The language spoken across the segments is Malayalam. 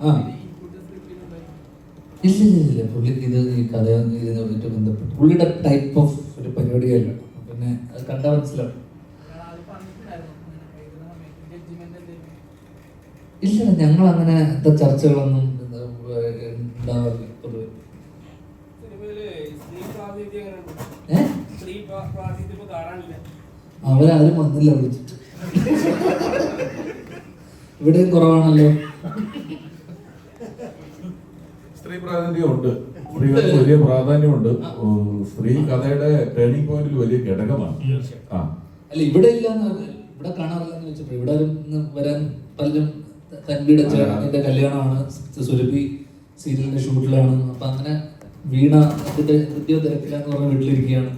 ആ. ഇല്ല ഇല്ല ഇല്ല പുള്ളിക്ക് ഇത് ഈ കഥ ഇതിനായിട്ട് ബന്ധപ്പെട്ട് പുള്ളിയുടെ ടൈപ്പ് ഓഫ് ഒരു പരിപാടിയല്ല. പിന്നെ അത് കണ്ടാൽ മനസ്സിലാവും. ഇല്ല ഞങ്ങൾ അങ്ങനെ ചർച്ചകളൊന്നും ഉണ്ടാവാറില്ല പൊതുവെ. അവരാരും വന്നില്ല വിളിച്ചിട്ട്. ഇവിടെയും കുറവാണല്ലോ. സ്ത്രീ പ്രാതിനിധ്യം ഉണ്ട് സ്ത്രീകൾക്ക് വലിയ പ്രാധാന്യമുണ്ട്. സ്ത്രീ കഥയുടെ ടേണിംഗ് പോയിന്റിൽ വലിയ ഘടകമാണ്. അല്ല ഇവിടെ ഇല്ല ഇവിടെ കാണാറില്ലെന്ന് വെച്ചപ്പോ ഇവിടെ വരാൻ പലരും തൻവിയുടെ ചേട്ടന്റെ കല്യാണമാണ്. സുരഭി സീരിയലിന്റെ ഷൂട്ടിലാണ്. അപ്പൊ അങ്ങനെ വീണ അതിന്റെ കൃത്യ തിരക്കിലാന്ന് പറഞ്ഞ വീട്ടിലിരിക്കുകയാണ്.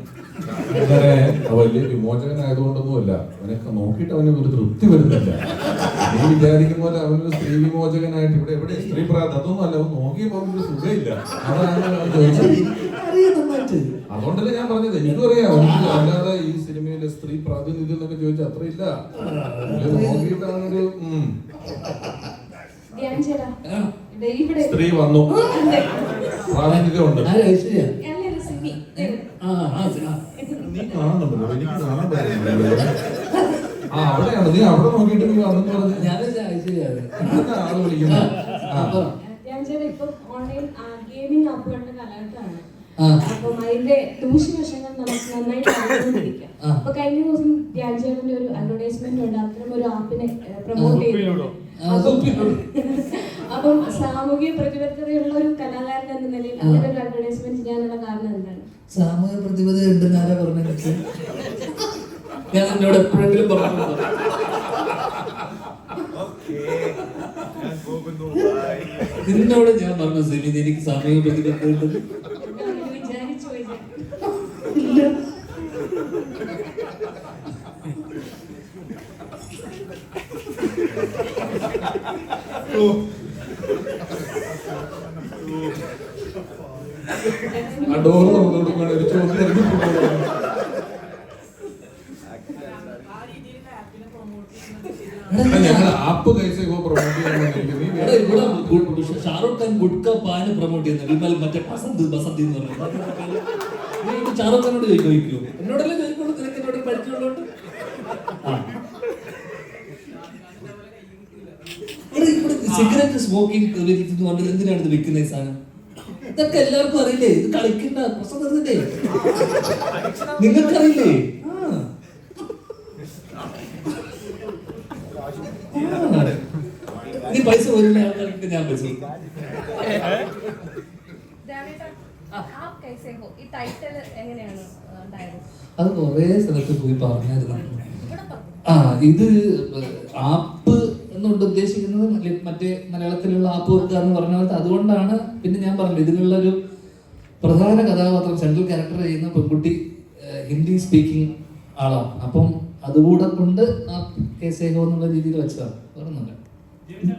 അങ്ങനെ വലിയ വിമോചകനായതുകൊണ്ടൊന്നുമല്ല. അവനൊക്കെ നോക്കിയിട്ട് അവന് ഒരു തൃപ്തി വരുന്നില്ല. നീ വിചാരിക്കുന്ന പോലെ അവനൊരു സ്ത്രീ വിമോചകനായിട്ട് ഇവിടെ എവിടെ സ്ത്രീ പ്രാർത്ഥന അതൊന്നും അല്ല അവൻ നോക്കിയപ്പോ അവനൊരു സുഖമില്ല അതുകൊണ്ടല്ലേ ഞാൻ പറഞ്ഞത്. എനിക്കും അറിയാം. അല്ലാതെ ഈ സിനിമയിലെ സ്ത്രീ പ്രാതിനിധ്യം എന്നൊക്കെ ചോദിച്ചാൽ അത്ര ഇല്ല. നോക്കിയിട്ടാണൊരു സ്ത്രീ വന്നു. പ്രാതിനിധ്യം ഉണ്ട്. അല്ലല്ല, സിമി. ആ ആ ആ. നീ കാണുന്നുണ്ടല്ലോ. എനിക്ക് കാണാൻ പറ്റുന്നില്ല ആ അവിടെയാണ്. നീ അവിടെ നോക്കിയിട്ട് നീ വന്നെന്ന് പറഞ്ഞു. ഞാൻ ആൾ വിളിക്കുന്നത് അപ്പൊ ഞാൻ ചേട്ടാ ഇപ്പൊ ഓൺലൈൻ ഗെയിമിംഗ് ആപ്പുകളുടെ കാലഘട്ടമാണ്. അപ്പം അതിന്റെ ദൂഷ്യവശങ്ങൾ നമുക്ക് നന്നായിട്ട് അറിഞ്ഞുകൊണ്ടിരിക്കാം. അപ്പൊ കഴിഞ്ഞ ദിവസം ധ്യാൻ ഒരു അഡ്വർടൈസ്മെന്റ് ഉണ്ട്. അത്തരം ഒരു ആപ്പിനെ പ്രൊമോട്ട് ആ, അപ്പം സാമൂഹിക പ്രതിബദ്ധതയുള്ള ഒരു കലാകാരൻ എന്ന നിലയിൽ അങ്ങനെ ഒരു അഡ്വർടൈസ്മെന്റ് ചെയ്യാനുള്ള കാരണം എന്താണ്? സാമൂഹ്യ പ്രതിബദ്ധത ഉണ്ടെന്നാരാ പറഞ്ഞത്? ഞാൻ എന്നോട് എപ്പോഴെങ്കിലും പറഞ്ഞു നിന്നോട് ഞാൻ പറഞ്ഞു സുനിത് എനിക്ക് സമയം. ഇല്ല ആ ഡോർ തുറന്നുകൊടുക്കുകയാണ് ഒരു ചോദ്യം ഞങ്ങൾ app promote Shahrukh Khan gutka paan promote ചെയ്യുന്നത്. വിമൽ മറ്റേ ബസന്ത് ബസന്ത് എന്ന് പറയുന്നത്. ഷാറുഖ് ഖാനോട് ചോദിക്കോ എന്നോടല്ലേ ചോദിക്കുള്ളൂ? നിനക്ക് എന്നോട് ഇവിടെ സിഗരറ്റ് സ്മോക്കിംഗ് എന്ന് പറഞ്ഞത് എന്തിനാണ് ഇത് വെക്കുന്ന സാധനം? ഇതൊക്കെ എല്ലാവർക്കും അറിയില്ലേ? ഇത് കളിക്കണ്ട നിങ്ങൾക്കറിയില്ലേ ആ. ആ. നീ പൈസ വരുന്ന ആൾക്കാർക്ക് ഞാൻ പൈസ അത് കുറേ സ്ഥലത്ത് പോയി പറഞ്ഞായിരുന്നു. ആ ഇത് ആപ്പ് എന്നുകൊണ്ട് ഉദ്ദേശിക്കുന്നത് മറ്റേ മലയാളത്തിലുള്ള ആപ്പ് വെക്കുക എന്ന് പറഞ്ഞ പോലത്തെ അതുകൊണ്ടാണ് പിന്നെ ഞാൻ പറഞ്ഞത്. ഇതിലുള്ള ഒരു പ്രധാന കഥാപാത്രം സെൻട്രൽ ക്യാരക്ടർ ചെയ്യുന്ന പെൺകുട്ടി ഹിന്ദി സ്പീക്കിംഗ് ആളാണ്. അപ്പം അതുകൂടെ കൊണ്ട് ആ കേസേഹോ എന്നുള്ള രീതിയിൽ വെച്ചതാണ്. വേറൊന്നുമില്ല